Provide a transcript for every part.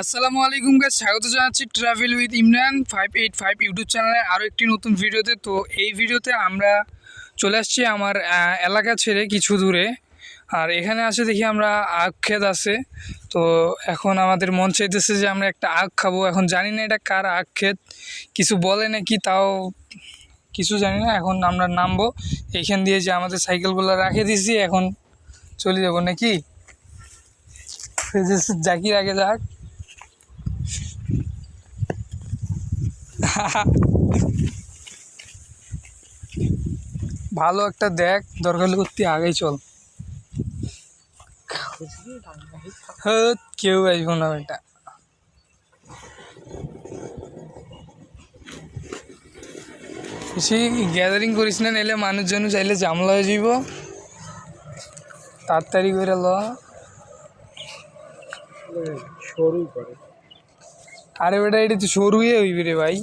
আসসালামু আলাইকুম গাইস স্বাগত জানাচ্ছি travel with Imran five eight five YouTube চ্যানেলে আরও একটি নতুন ভিডিওতে তো এই ভিডিওতে আমরা চলে আসছি আমার এলাকা ছেড়ে কিছু দূরে। আর এখানে আসে দেখি আমরা আখ ক্ষেত আছে। তো এখন আমাদের মন চাইতেছে যে আমরা একটা আখ খাব। এখন জানি না এটা কার আখ ক্ষেত কিছু বলে নাকি তাও কিছু জানি না। এখন আমরা নামবো। এইখান দিয়ে যে আমাদের সাইকেলগুলো রাখে দিয়েছি, এখন চলে যাব নাকি? জাকির আগে যাক। ভালো একটা দেখ দরকার করতে আগেই চল। হ্যাঁ কেউ আসব না এটা বেশি গ্যাদারিং করিস না নাহলে মানুষজন চাইলে জামলা হয়ে যাইব। তাড়াতাড়ি করে ল। সরু করে। আরে বেটা এটা তো সরুয়ে হইবে রে ভাই।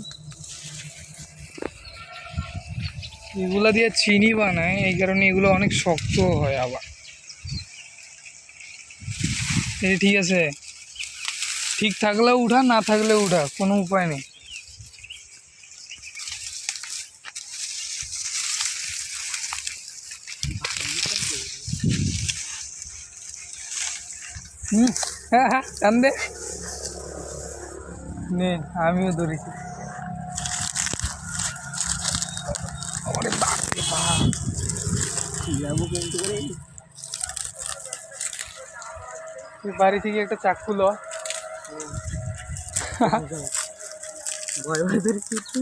এগুলা দিয়ে চিনি বানায়, এই কারণে এগুলো অনেক শক্ত হয় আবার। এই ঠিক আছে? ঠিক থাকলেও উঠা, না থাকলেও উঠা, কোনো উপায় নেই। হ্যাঁ হ্যাঁ টান দে। নে, আমিও ধরেছি ওরে বাপ রে বাপ যাব কিন্তু করে তুই বাড়ি থেকে একটা চাকু ল। ভয় ভয় ধরে কিন্তু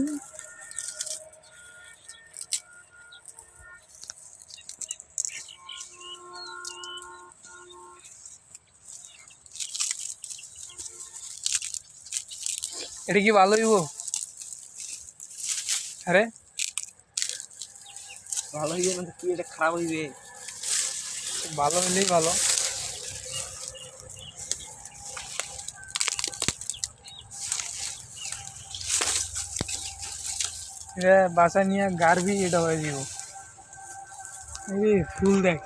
এটা কি ভালো হইব? আরে? ভালো হইবে না কি এটা খারাপ হইবে? ভালো হইলেই ভালো। এটা বাসা নিয়ে গাড়বি এটা হয়ে যাব এই ফুল দেখ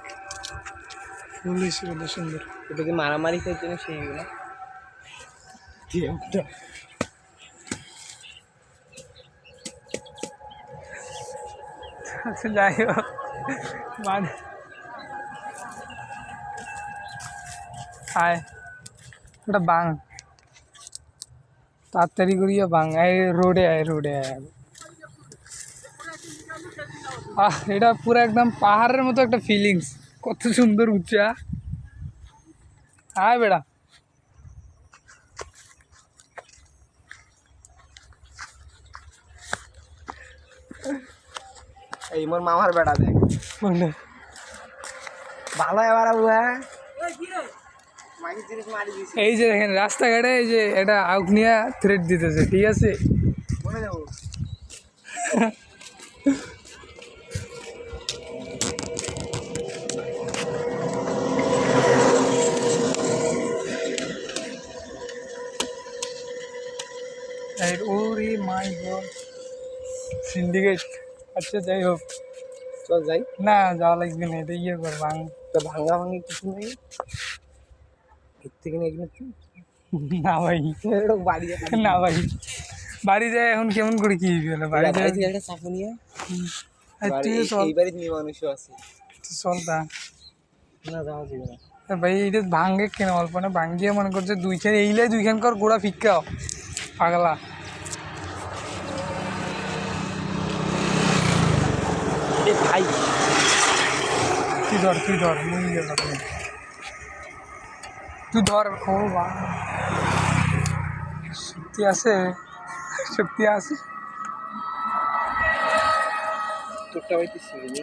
ফুল কত সুন্দর। এটা কি মারামারি করছে না সেইগুলো যাই হোক। মানে আয়, ওটা বাং। তাড়াতাড়ি করিয়া বাং। আয় রোডে আয় রোডে। আয় আহ, এটা পুরো একদম পাহাড়ের মতো একটা ফিলিংস কত সুন্দর উঁচা আয় বেড়া। এই মোর মামার বেড়া দেখ। মানে? ভালো এবার আবু হ্যাঁ? মাগি জিনিস মারি দিছি। এই যে দেখেন রাস্তাঘাটে এই যে এটা আউক নিয়ে থ্রেড দিতেছে ঠিক আছে? ওরে মাই গড। সিন্ডিকেট আচ্ছা যাই হোক। চল যাই। না যাওয়া লাগবে না এটা ইয়ে কর বাং তো ভাঙ্গা ভাঙ্গি কিছু নেই? থেকে না এগুলো না ভাই। বাড়ি না ভাই। বাড়ি যায় এখন কেমন করে কি হলো বাড়ি যায় একটা চাকু নিয়ে আর তুই বাড়ি- চল। এই বাড়িতে মেয়ে মানুষও আছে। চল তা। না যাওয়া যাবে না। ভাই এটা কেন? অল্প না ভাঙ্গিয়ে মনে করছে দুইখান এইলে দুইখান কর গোড়া ফিক্কাও পাগলা। এ ভাই। তুই ধর তুই ধর মুই তুই ধর ও বা শক্তি আছে শক্তি আছে। তোরটা হয়তো শিখিনি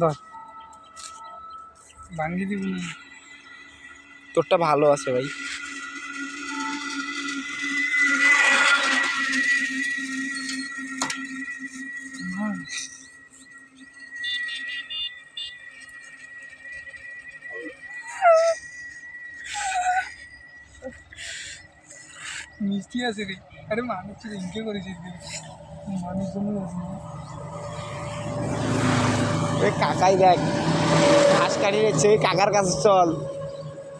ধর। ভাঙ্গি দিব না। তোরটা ভালো আছে ভাই। বৃষ্টি আছে রে। আরে মানুষ তো এনজয় করেছিস রে মানুষজন আছে। ওই কাকাই দেখ ঘাস কাটি দিচ্ছে। কাকার কাছে চল।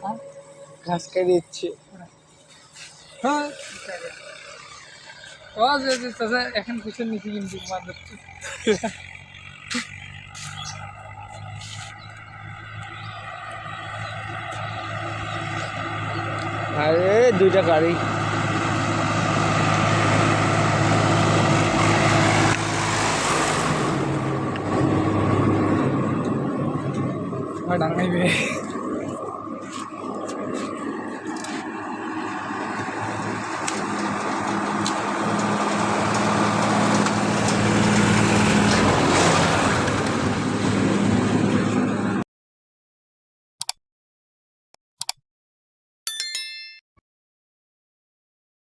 হ্যাঁ? ঘাস কাটি দিচ্ছে। হ্যাঁ এখন কিছু নিচে কিন্তু মাছ আরে দুইটা গাড়ি। 快当がい。